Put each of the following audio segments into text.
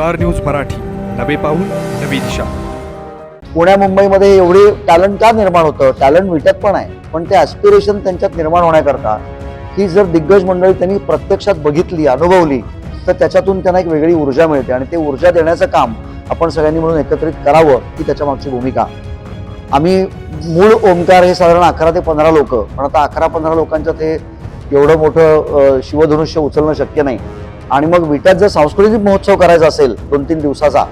Star news Marathi. नवे पाऊल नवी दिशा. पुण्या मुंबईमध्ये एवढी टॅलेंट का निर्माण होतं? टॅलेंट विटत पण आहे. पण ते ॲस्पिरेशन त्यांच्यात निर्माण होण्याकरता ही जर दिग्गज मंडळी त्यांनी प्रत्यक्षात बघितली अनुभवली तर त्याच्यातून त्यांना एक वेगळी ऊर्जा मिळते. आणि ते ऊर्जा देण्याचं काम आपण सगळ्यांनी म्हणून एकत्रित करावं ही त्याच्या मागची भूमिका. आम्ही मूळ ओंकार हे साधारण अकरा ते पंधरा लोक पण आता अकरा पंधरा लोकांच्या ते एवढं मोठं शिवधनुष्य उचलणं शक्य नाही. आणि मग विट्यात जर सांस्कृतिक महोत्सव करायचा असेल दोन तीन दिवसाचा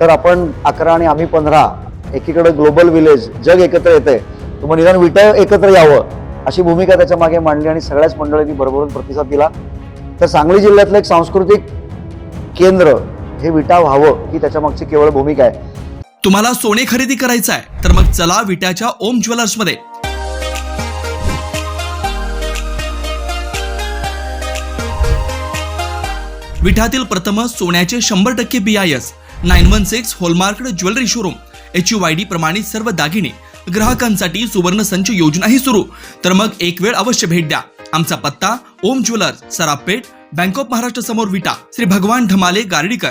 तर आपण अकरा आणि आम्ही पंधरा एकीकडे ग्लोबल विलेज जग एकत्र येते तर मग निदान विटा एकत्र यावं अशी भूमिका त्याच्यामागे मांडली आणि सगळ्याच मंडळींनी भरभरून प्रतिसाद दिला. तर सांगली जिल्ह्यातलं एक सांस्कृतिक केंद्र हे विटा व्हावं ही त्याच्या मागची केवळ भूमिका आहे. तुम्हाला सोने खरेदी करायचं आहे तर मग चला विट्याच्या ओम ज्वेलर्समध्ये. विठातील प्रथम सोन्याचे शंभर टक्के B I S nine one six hallmark jewellery showroom H U I D प्रमाणित सर्व दागिने ग्राहकांसाठी सुवर्ण संच योजनाही सुरू. तर मग एक वेळ अवश्य भेट द्या. आमचा पत्ता Om jewellers Sarapeth bank of Maharashtra समोर विटा. श्री भगवान ढमाले गार्डीकर.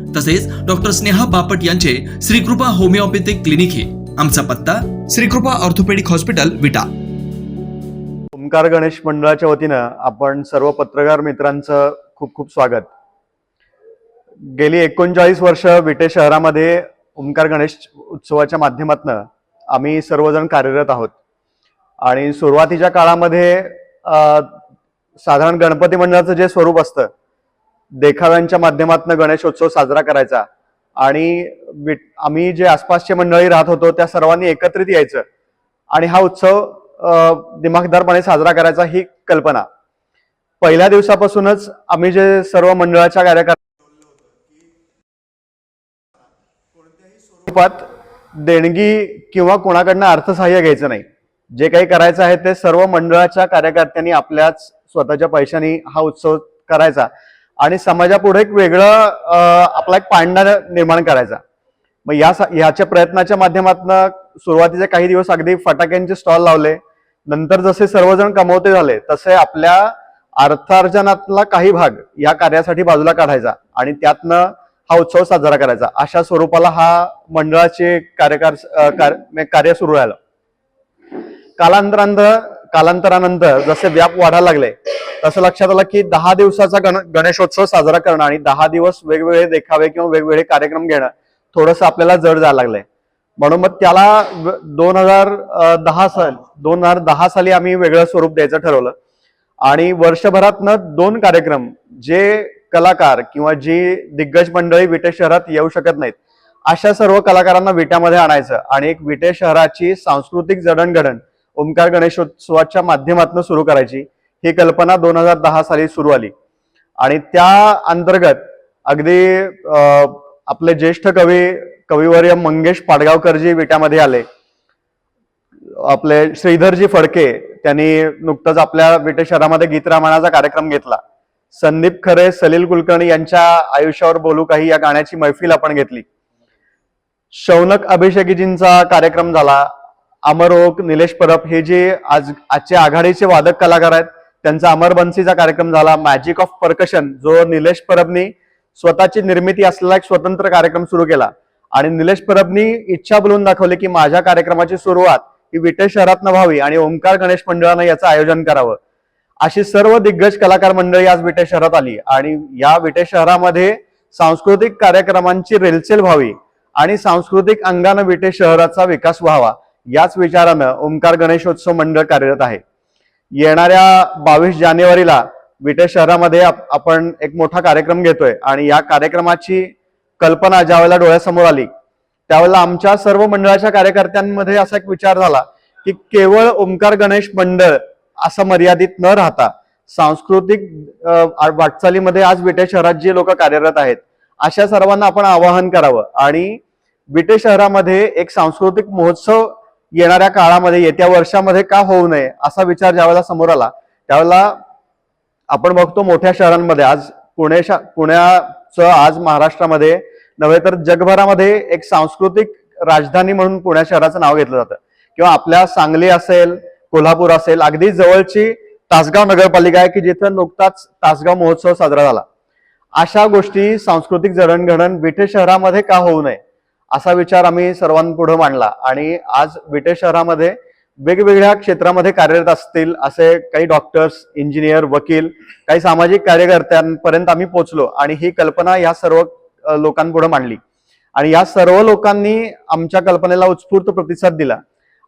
तसेच डॉक्टर स्नेहा बापट यांचे श्रीकृपा होमिओपॅथिक क्लिनिक हे. आमचा पत्ता श्रीकृपा ऑर्थोपेडिक हॉस्पिटल विटा. ओंकार गणेश मंडळाच्या वतीनं आपण सर्व पत्रकार मित्रांचं खूप खूप स्वागत. गेली एकोणचाळीस वर्ष विटे शहरामध्ये ओंकार गणेश उत्सवाच्या माध्यमातून आम्ही सर्वजण कार्यरत आहोत. आणि सुरुवातीच्या काळामध्ये साधारण गणपती मंडळाचं जे स्वरूप असतं देखाव्यांच्या माध्यमातून गणेशोत्सव साजरा करायचा. आणि आम्ही जे आसपासचे मंडळी राहत होतो त्या सर्वांनी एकत्रित यायचं. आणि हा उत्सव दिमाखदारपणे दिमागदारपणे साजरा करायचा ही कल्पना. पहिल्या दिवसापासूनच आम्ही जे सर्व मंडळाच्या कार्यक्रम स्वरूपात देणगी किंवा कोणाकडनं अर्थसहाय्य घ्यायचं नाही. जे काही करायचं आहे ते सर्व मंडळाच्या कार्यकर्त्यांनी आपल्याच स्वतःच्या पैशांनी हा उत्सव करायचा. आणि समाजापुढे एक वेगळं आपला एक पांडा निर्माण करायचा. मग या ह्याच्या प्रयत्नाच्या माध्यमातून सुरुवातीचे काही दिवस अगदी फटाक्यांचे स्टॉल लावले. नंतर जसे सर्वजण कमवते झाले तसे आपल्या अर्थार्जनातला काही भाग या कार्यासाठी बाजूला काढायचा आणि त्यातनं हा उत्सव साजरा करायचा. अशा स्वरूपाला हा मंडळाचे कार्यकार म्हणजे कार्य सुरू राहिलं. कालांतरांत कालांतरानंतर जसे व्याप वाढायला लागले तसं लक्षात आलं की दहा दिवसाचा गण गणेशोत्सव साजरा करणं आणि दहा दिवस वेगवेगळे देखावे किंवा वेगवेगळे कार्यक्रम घेणं थोडंसं आपल्याला जड जायला लागलंय म्हणून मग त्याला दोन हजार दहा साल दोन हजार दहा साली आम्ही वेगळं स्वरूप द्यायचं ठरवलं. आणि वर्षभरातनं दोन कार्यक्रम जे कलाकार किंवा जी दिग्गज मंडळी विटे शहरात येऊ शकत नाहीत अशा सर्व कलाकारांना विट्यामध्ये आणायचं आणि एक विटे शहराची सांस्कृतिक जडणघडण ओंकार गणेशोत्सवाच्या माध्यमातून सुरू करायची. ही कल्पना दोन हजार दहा साली सुरू आली. आणि त्या अंतर्गत अगदी आपले ज्येष्ठ कवी कविवर्य मंगेश पाडगावकरजी विट्यामध्ये आले. आपले श्रीधरजी फडके त्यांनी नुकतंच आपल्या विटे शहरामध्ये गीत रामायणाचा कार्यक्रम घेतला. संदीप खरे सलील कुलकर्णी यांच्या आयुष्यावर बोलू काही या गाण्याची मैफिल आपण घेतली. शौनक अभिषेकीजींचा कार्यक्रम झाला. अमर ओक निलेश परब हे जे आज आजचे आघाडीचे वादक कलाकार आहेत त्यांचा अमर बन्सीचा कार्यक्रम झाला. मॅजिक ऑफ परकशन जो निलेश परबनी स्वतःची निर्मिती असलेला एक स्वतंत्र कार्यक्रम सुरू केला. आणि निलेश परबनी इच्छा बोलून दाखवली की माझ्या कार्यक्रमाची सुरुवात ही विटे शहरातनं व्हावी आणि ओंकार गणेश मंडळानं याचं आयोजन करावं. अशी सर्व दिग्गज कलाकार मंडळी आज विटे शहरात आली. आणि या विटे शहरामध्ये सांस्कृतिक कार्यक्रमांची रेलचेल व्हावी आणि सांस्कृतिक अंगानं विटे शहराचा विकास व्हावा. याच विचारानं ओंकार गणेशोत्सव मंडळ कार्यरत आहे. येणाऱ्या बावीस जानेवारीला विटे शहरामध्ये आपण एक मोठा कार्यक्रम घेतोय आणि या कार्यक्रमाची कल्पना ज्यावेळेला डोळ्यासमोर आली त्यावेळेला आमच्या सर्व मंडळाच्या कार्यकर्त्यांमध्ये असा एक विचार झाला की केवळ ओंकार गणेश मंडळ असं मर्यादित न राहता सांस्कृतिक वाटचालीमध्ये आज विटे शहरात जे लोक कार्यरत आहेत अशा सर्वांना आपण आवाहन करावं. आणि विटे शहरामध्ये एक सांस्कृतिक महोत्सव येणाऱ्या काळामध्ये येत्या वर्षामध्ये का होऊ नये असा विचार ज्यावेळेला समोर आला त्यावेळेला आपण बघतो मोठ्या शहरांमध्ये आज पुणे शा- पुण्याचं आज महाराष्ट्रामध्ये नव्हे तर जगभरामध्ये एक सांस्कृतिक राजधानी म्हणून पुण्या शहराचं नाव घेतलं जातं. किंवा आपल्या सांगली असेल कोल्हापूर असेल अगदी जवळची तासगाव नगरपालिका आहे की जिथं नुकताच तासगाव महोत्सव साजरा झाला. अशा गोष्टी सांस्कृतिक जडणघडण विठे शहरामध्ये का होऊ नये? असा विचार आम्ही सर्वांपुढे मांडला. आणि आज विटे शहरामध्ये वेगवेगळ्या क्षेत्रामध्ये कार्यरत असतील असे काही डॉक्टर्स इंजिनियर वकील काही सामाजिक कार्यकर्त्यांपर्यंत आम्ही पोचलो आणि ही कल्पना या सर्व लोकांपुढे मांडली. आणि या सर्व लोकांनी आमच्या कल्पनेला उत्स्फूर्त प्रतिसाद दिला.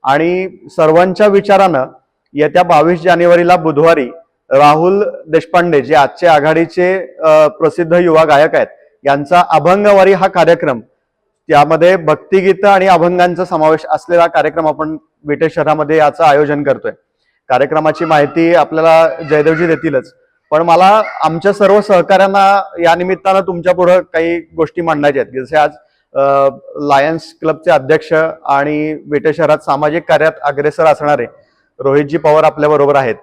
आणि सर्वांच्या विचारानं येत्या बावीस जानेवारीला बुधवारी राहुल देशपांडे जे आजचे आघाडीचे प्रसिद्ध युवा गायक आहेत यांचा अभंगवारी हा कार्यक्रम त्यामध्ये भक्तिगीतं आणि अभंगांचा समावेश असलेला कार्यक्रम आपण विटे शहरामध्ये याचं आयोजन करतोय. कार्यक्रमाची माहिती आपल्याला जयदेवजी देतीलच. पण मला आमच्या सर्व सहकाऱ्यांना या निमित्तानं तुमच्यापुढे काही गोष्टी मांडायच्या आहेत. जसे आज लायन्स क्लबचे अध्यक्ष आणि विटे शहरात सामाजिक कार्यात अग्रेसर असणारे रोहितजी पवार आपल्या बरोबर आहेत.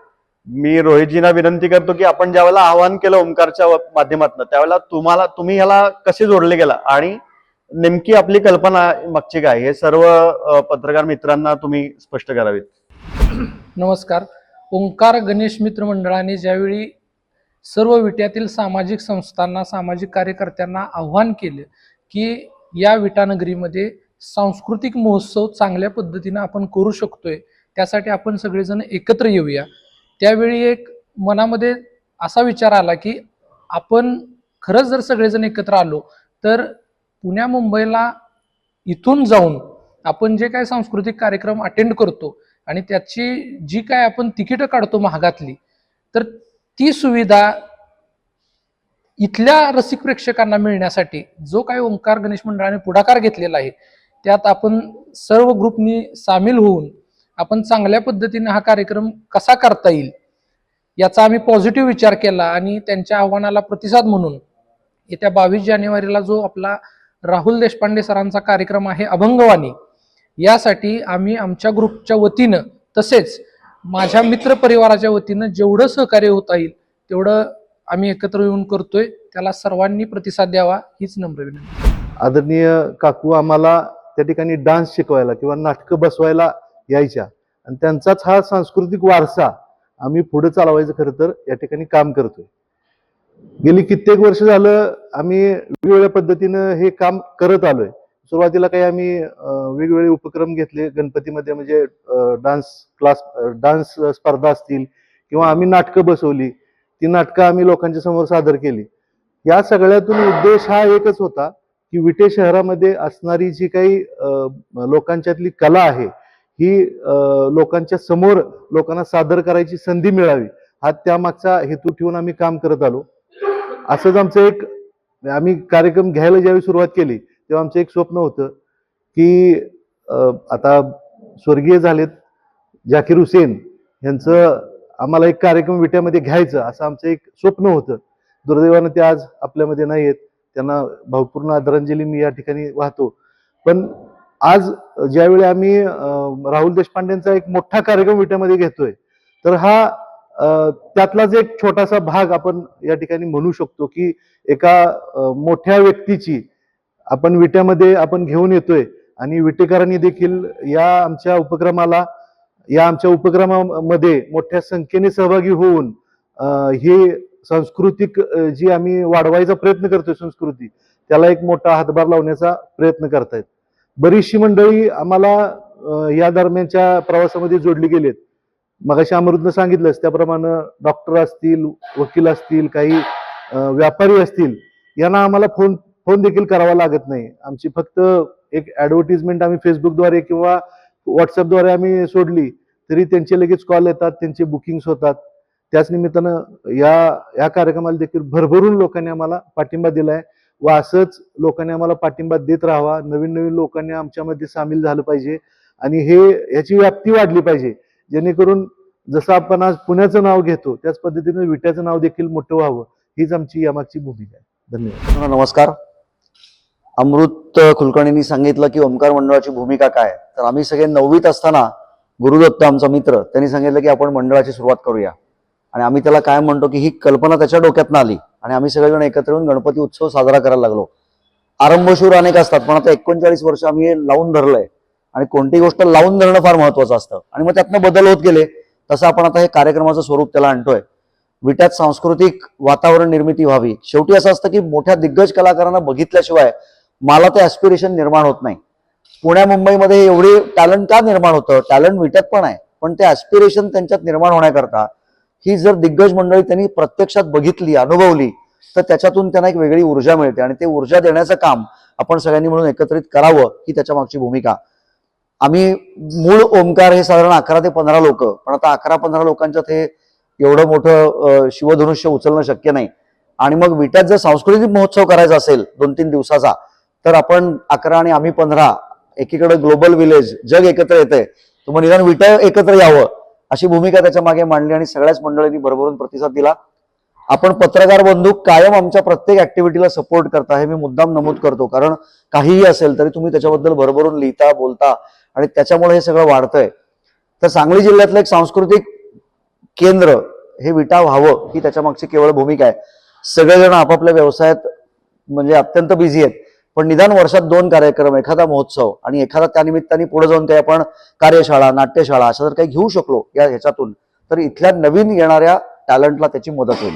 मी रोहितजींना विनंती करतो की आपण ज्यावेळेला आवाहन केलं ओंकारच्या माध्यमातून त्यावेळेला तुम्हाला तुम्ही ह्याला कसे जोडले गेला? आणि नेमकी आपली कल्पना मागची काय? हे सर्व पत्रकार मित्रांना तुम्ही स्पष्ट करावीत. नमस्कार. ओंकार गणेश मित्र मंडळाने ज्यावेळी सर्व विट्यातील सामाजिक संस्थांना सामाजिक कार्यकर्त्यांना आव्हान केलं की या विटानगरीमध्ये सांस्कृतिक महोत्सव चांगल्या पद्धतीनं आपण करू शकतोय त्यासाठी आपण सगळेजण एकत्र येऊया. त्यावेळी एक मनामध्ये असा विचार आला की आपण खरंच जर सगळेजण एकत्र आलो तर पुण्या मुंबईला इथून जाऊन आपण जे काय सांस्कृतिक कार्यक्रम अटेंड करतो आणि त्याची जी काय आपण तिकीटं काढतो महागातली तर ती सुविधा इथल्या रसिक प्रेक्षकांना मिळण्यासाठी जो काही ओंकार गणेश मंडळाने पुढाकार घेतलेला आहे त्यात आपण सर्व ग्रुपनी सामील होऊन आपण चांगल्या पद्धतीने हा कार्यक्रम कसा करता येईल याचा आम्ही पॉझिटिव्ह विचार केला आणि त्यांच्या आव्हानाला प्रतिसाद म्हणून येत्या बावीस जानेवारीला जो आपला राहुल देशपांडे सरांचा कार्यक्रम आहे अभंगवाणी. यासाठी आम्ही आमच्या ग्रुपच्या वतीनं तसेच माझ्या मित्र परिवाराच्या वतीनं जेवढं सहकार्य होता येईल तेवढं आम्ही एकत्र येऊन करतोय. त्याला सर्वांनी प्रतिसाद द्यावा हीच नम्र विनंती. आदरणीय काकू आम्हाला त्या ठिकाणी डान्स शिकवायला किंवा नाटकं बसवायला यायच्या. आणि त्यांचाच हा सांस्कृतिक वारसा आम्ही पुढे चालवायचं खरं तर या ठिकाणी काम करतोय. गेली कित्येक वर्ष झालं आम्ही वेगवेगळ्या पद्धतीनं हे काम करत आलोय. सुरुवातीला काही आम्ही वेगवेगळे उपक्रम घेतले. गणपतीमध्ये म्हणजे डान्स क्लास डान्स स्पर्धा असतील किंवा आम्ही नाटकं बसवली. ती नाटकं आम्ही लोकांच्या समोर सादर केली. या सगळ्यातून उद्देश हा एकच होता की विटे शहरामध्ये असणारी जी काही लोकांच्यातली कला आहे ही लोकांच्या समोर लोकांना सादर करायची संधी मिळावी हा त्यामागचा हेतू ठेवून आम्ही काम करत आलो. असंच आमचं एक आम्ही कार्यक्रम घ्यायला ज्यावेळी सुरुवात केली तेव्हा आमचं एक स्वप्न होतं की आता स्वर्गीय झालेत जाकीर हुसेन यांचं आम्हाला एक कार्यक्रम विट्यामध्ये घ्यायचं असं आमचं एक स्वप्न होतं. दुर्दैवानं ते आज आपल्यामध्ये नाही आहेत. त्यांना भावपूर्ण आदरांजली मी या ठिकाणी वाहतो. पण आज ज्यावेळी आम्ही राहुल देशपांडेंचा एक मोठा कार्यक्रम विट्यामध्ये घेतोय तर हा त्यातलाच एक छोटासा भाग आपण या ठिकाणी म्हणू शकतो की एका मोठ्या व्यक्तीची आपण विट्यामध्ये आपण घेऊन येतोय आणि विटेकरांनी देखील या आमच्या उपक्रमाला या आमच्या उपक्रमामध्ये मोठ्या संख्येने सहभागी होऊन हे सांस्कृतिक जी आम्ही वाढवायचा प्रयत्न करतोय संस्कृती त्याला एक मोठा हातभार लावण्याचा प्रयत्न करतायत. बरीचशी मंडळी आम्हाला या दरम्यानच्या प्रवासामध्ये जोडली गेलीत. मगाशी अमृतनं सांगितलंच त्याप्रमाणे डॉक्टर असतील वकील असतील काही व्यापारी असतील यांना आम्हाला फोन फोन देखील करावा लागत नाही. आमची फक्त एक ॲडव्हर्टिजमेंट आम्ही फेसबुकद्वारे किंवा व्हॉट्सअपद्वारे आम्ही सोडली तरी त्यांचे लगेच कॉल येतात त्यांचे बुकिंग्स होतात. त्याच निमित्तानं या या कार्यक्रमाला देखील भरभरून लोकांनी आम्हाला पाठिंबा दिला आहे व असंच लोकांनी आम्हाला पाठिंबा देत राहावा. नवीन नवीन लोकांनी आमच्यामध्ये सामील झालं पाहिजे आणि हे याची व्याप्ती वाढली पाहिजे. जेणेकरून जसं आपण आज पुण्याचं नाव घेतो त्याच पद्धतीने विट्याचं नाव देखील मोठं व्हावं हीच आमची यामागची भूमिका आहे. धन्यवाद. नमस्कार. अमृत कुलकर्णींनी सांगितलं की ओंकार मंडळाची भूमिका काय तर आम्ही सगळे नववीत असताना गुरुदत्त आमचा मित्र त्यांनी सांगितलं की आपण मंडळाची सुरुवात करूया. आणि आम्ही त्याला काय म्हणतो की ही कल्पना त्याच्या डोक्यातनं आली. आणि आम्ही सगळेजण एकत्र येऊन गणपती उत्सव साजरा करायला लागलो. आरंभशूर अनेक असतात पण आता एकोणचाळीस वर्ष आम्ही हे लावून धरलंय. आणि कोणतीही गोष्ट लावून धरणं फार महत्वाचं असतं. आणि मग त्यातनं बदल होत गेले तसं आपण आता हे कार्यक्रमाचं स्वरूप त्याला आणतोय. विट्यात सांस्कृतिक वातावरण निर्मिती व्हावी. शेवटी असं असतं की मोठ्या दिग्गज कलाकारांना बघितल्याशिवाय मला ते ऍस्पिरेशन निर्माण होत नाही. पुण्या मुंबईमध्ये एवढे टॅलेंट का निर्माण होतं? टॅलेंट विट्यात पण आहे. पण ते ऍस्पिरेशन त्यांच्यात निर्माण होण्याकरता ही जर दिग्गज मंडळी त्यांनी प्रत्यक्षात बघितली अनुभवली तर त्याच्यातून त्यांना एक वेगळी ऊर्जा मिळते. आणि ते ऊर्जा देण्याचं काम आपण सगळ्यांनी म्हणून एकत्रित करावं ही त्याच्या मागची भूमिका. आम्ही मूळ ओंकार हे साधारण अकरा ते पंधरा लोक पण आता अकरा पंधरा लोकांच्यात हे एवढं मोठं शिवधनुष्य उचलणं शक्य नाही. आणि मग विट्यात जर सांस्कृतिक महोत्सव करायचा असेल दोन तीन दिवसाचा तर आपण अकरा आणि आम्ही पंधरा एकीकडे ग्लोबल विलेज जग एकत्र येते तुम्हाला निदान विटा एकत्र यावं अशी भूमिका त्याच्यामागे मांडली आणि सगळ्याच मंडळींनी भरभरून प्रतिसाद दिला. आपण पत्रकार बंधू कायम आमच्या प्रत्येक ऍक्टिव्हिटीला सपोर्ट करता हे मी मुद्दाम नमूद करतो. कारण काहीही असेल तरी तुम्ही त्याच्याबद्दल भरभरून लिहिता बोलता आणि त्याच्यामुळे हे सगळं वाढतंय. तर सांगली जिल्ह्यातलं एक सांस्कृतिक केंद्र हे विटा व्हावं ही त्याच्या मागची केवळ भूमिका आहे. सगळेजण आपापल्या व्यवसायात म्हणजे अत्यंत बिझी आहेत. पण निदान वर्षात दोन कार्यक्रम एखादा महोत्सव आणि एखादा त्यानिमित्ताने पुढे जाऊन काही आपण कार्यशाळा नाट्यशाळा अशा जर काही घेऊ शकलो या ह्याच्यातून तर इथल्या नवीन येणाऱ्या टॅलेंटला त्याची मदत होईल.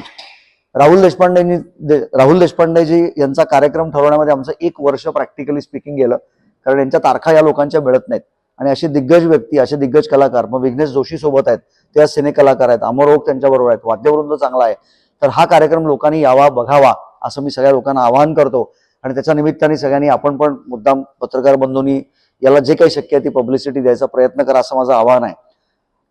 राहुल देशपांडेंनी दे- राहुल देशपांडेजी यांचा कार्यक्रम ठरवण्यामध्ये आमचं एक वर्ष प्रॅक्टिकली स्पीकिंग गेलं. कारण यांच्या तारखा या लोकांच्या मिळत नाहीत. आणि अशी दिग्गज व्यक्ती असे दिग्गज कलाकार मग विघ्नेश जोशी सोबत आहेत ते आज सिने कलाकार आहेत अमर ओक त्यांच्याबरोबर आहेत वाद्यवृंद चांगला आहे. तर हा कार्यक्रम लोकांनी यावा बघावा असं मी सगळ्या लोकांना आवाहन करतो. आणि त्याच्या निमित्ताने सगळ्यांनी आपण पण मुद्दाम पत्रकार बंधूंनी याला जे काही शक्य आहे ती पब्लिसिटी द्यायचा प्रयत्न करा असं माझं आवाहन आहे.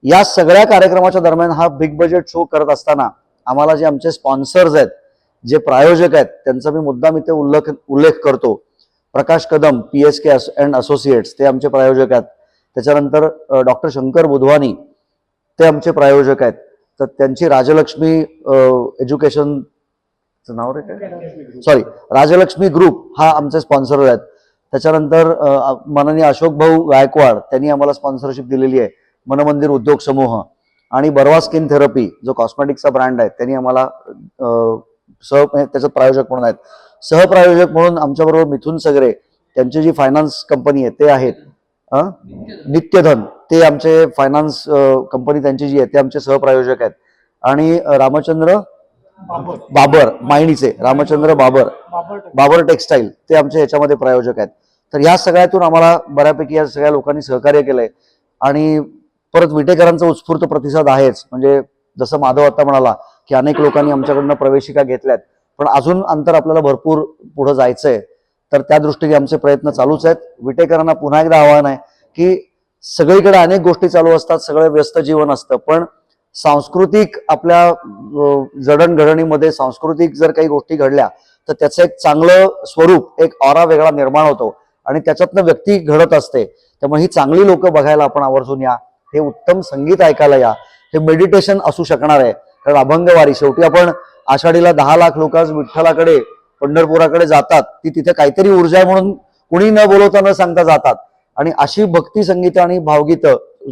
या सगळ्या कार्यक्रमाच्या दरम्यान हा बिग बजेट शो करत असताना आम्हाला जे आमचे स्पॉन्सर्स आहेत जे प्रायोजक आहेत त्यांचा मी मुद्दाम इथे उल्लेख उल्लेख करतो. Prakash Kadam P S K and associates ते आमचे प्रायोजक आहेत. त्याच्यानंतर डॉक्टर शंकर बुधवानी ते आमचे प्रायोजक आहेत. तर त्यांची राजलक्ष्मी एज्युकेशन नाव रे काय? सॉरी राजलक्ष्मी ग्रुप हा आमचे स्पॉन्सर आहेत. त्याच्यानंतर माननीय अशोक भाऊ गायकवाड त्यांनी आम्हाला स्पॉन्सरशिप दिलेली आहे. मनमंदिर उद्योग समूह आणि बर्वा स्किन थेरपी जो कॉस्मेटिक्सचा ब्रँड आहे त्यांनी आम्हाला अ, सह त्याच्यात प्रायोजक म्हणून आहेत. सहप्रायोजक म्हणून आमच्याबरोबर मिथुन सगरे त्यांची जी फायनान्स कंपनी आहे ते आहेत. नित्यधन. ते आमचे फायनान्स कंपनी त्यांची जी आहे ते आमचे सहप्रायोजक आहेत. आणि रामचंद्र बाबर मायणीचे रामचंद्र बाबर. बाबर टेक्सटाईल ते आमच्या याच्यामध्ये प्रायोजक आहेत. तर या सगळ्यातून आम्हाला बऱ्यापैकी या सगळ्या लोकांनी सहकार्य केलंय. आणि परत विटेकरांचा उत्स्फूर्त प्रतिसाद आहेच. म्हणजे जसं माधव आता म्हणाला की अनेक लोकांनी आमच्याकडनं प्रवेशिका घेतल्यात. पण अजून अंतर आपल्याला भरपूर पुढे जायचंय. तर त्या दृष्टीने आमचे प्रयत्न चालूच आहेत. विटेकरांना पुन्हा एकदा आव्हान आहे की सगळीकडे अनेक गोष्टी चालू असतात सगळं व्यस्त जीवन असतं. पण सांस्कृतिक आपल्या जडणघडणीमध्ये सांस्कृतिक जर काही गोष्टी घडल्या तर त्याचं एक चांगलं स्वरूप एक ऑरा वेगळा निर्माण होतो आणि त्याच्यातनं व्यक्ती घडत असते. त्यामुळे ही चांगली लोक बघायला आपण आवर्जून या. हे उत्तम संगीत ऐकायला या. हे मेडिटेशन असू शकणार आहे. कारण अभंगवारी शेवटी आपण आषाढीला दहा लाख लोक आज विठ्ठलाकडे पंढरपुराकडे जातात. ती तिथे काहीतरी ऊर्जा आहे म्हणून कुणी न बोलवता न सांगता जातात. आणि अशी भक्ती संगीत आणि भावगीत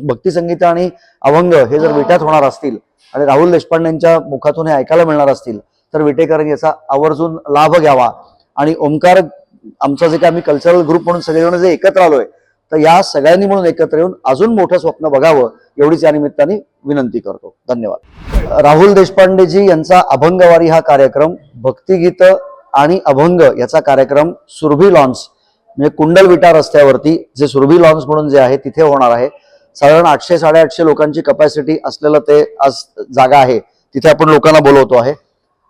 भक्ती संगीत आणि अभंग हे जर विट्यात होणार असतील आणि राहुल देशपांडेंच्या मुखातून हे ऐकायला मिळणार असतील तर विटेकरांनी याचा आवर्जून लाभ घ्यावा. आणि ओंकार आमचं जे काय आम्ही कल्चरल ग्रुप म्हणून सगळेजण जे एकत्र आलोय तर या सगळ्यांनी म्हणून एकत्र येऊन अजून मोठं स्वप्न बघावं एवढीच या निमित्ताने विनंती करतो. धन्यवाद. राहुल देशपांडेजी यांचा अभंगवारी हा कार्यक्रम भक्तिगीत आणि अभंग याचा कार्यक्रम सुरभी लॉन्स म्हणजे कुंडल विटा रस्त्यावरती जे सुरभी लॉन्स म्हणून जे आहे तिथे होणार आहे. साधारण आठशे साडेआठशे लोकांची कपॅसिटी असलेलं ते आज जागा आहे तिथे आपण लोकांना बोलवतो आहे.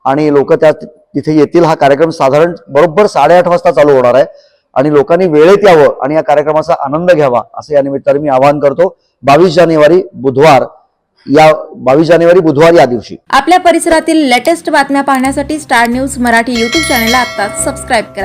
आणि लोक त्या तिथे येतील हा कार्यक्रम साधारण बरोबर साडेआठ वाजता चालू होणार आहे. आणि लोकांनी वेळेत यावं आणि या कार्यक्रमाचा आनंद घ्यावा असं या निमित्ताने मी आवाहन करतो. बावीस जानेवारी बुधवार या बावीस जानेवारी बुधवार या दिवशी. आपल्या परिसरातील लेटेस्ट बातम्या पाहण्यासाठी स्टार न्यूज मराठी यूट्यूब चॅनलला आता सबस्क्राईब करा.